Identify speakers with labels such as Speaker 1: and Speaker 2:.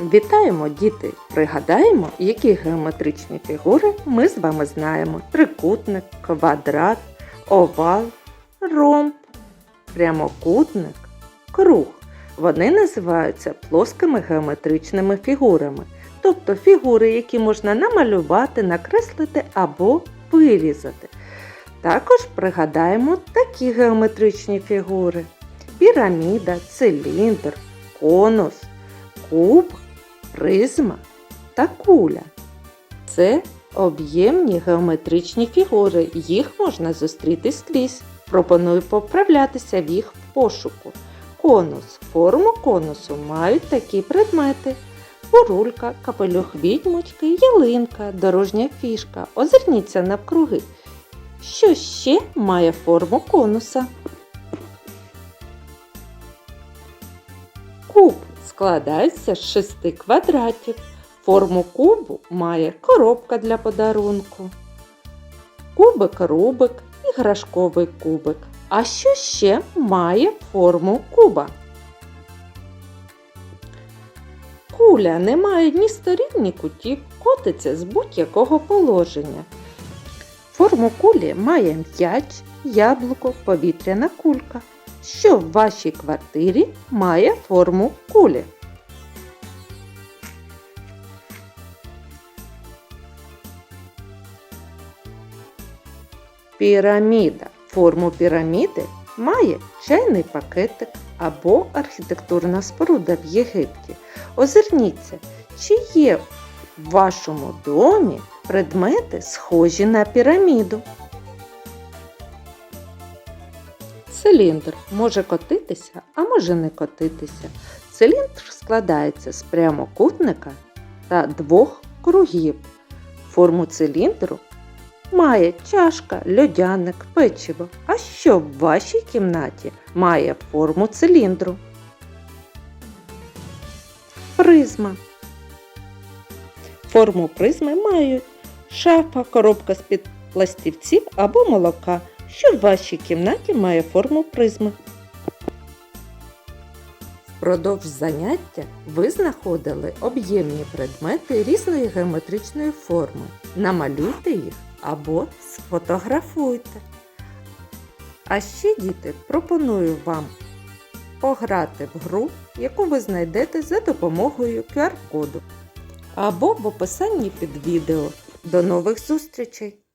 Speaker 1: Вітаємо, діти! Пригадаємо, які геометричні фігури ми з вами знаємо: трикутник, квадрат, овал, ромб, прямокутник, круг. Вони називаються плоскими геометричними фігурами, тобто фігури, які можна намалювати, накреслити або вирізати. Також пригадаємо такі геометричні фігури: піраміда, циліндр, конус, куб, призма та куля. Це об'ємні геометричні фігури. Їх можна зустріти скрізь. Пропоную поправлятися в їх пошуку. Конус. Форму конусу мають такі предмети: бурулька, капелюх відьмочки, ялинка, дорожня фішка. Озирніться навкруги. Що ще має форму конуса? Складається з шести квадратів. Форму кубу має коробка для подарунку. Кубик рубик, іграшковий кубик. А що ще має форму куба? Куля не має ні сторін, ні кутів, котиться з будь-якого положення. Форму кулі має м'яч, яблуко, повітряна кулька. Що в вашій квартирі має форму кулі? Піраміда. Форму піраміди має чайний пакетик або архітектурна споруда в Єгипті. Озирніться, чи є в вашому домі предмети, схожі на піраміду. Циліндр може котитися, а може не котитися. Циліндр складається з прямокутника та двох кругів. Форму циліндру має чашка, льодяник, печиво. А що в вашій кімнаті має форму циліндру? Призма. Форму призми мають шафа, коробка з-під пластівців або молока, що в вашій кімнаті має форму призми. Впродовж заняття ви знаходили об'ємні предмети різної геометричної форми. Намалюйте їх або сфотографуйте. А ще, діти, пропоную вам пограти в гру, яку ви знайдете за допомогою QR-коду або в описанні під відео. До нових зустрічей!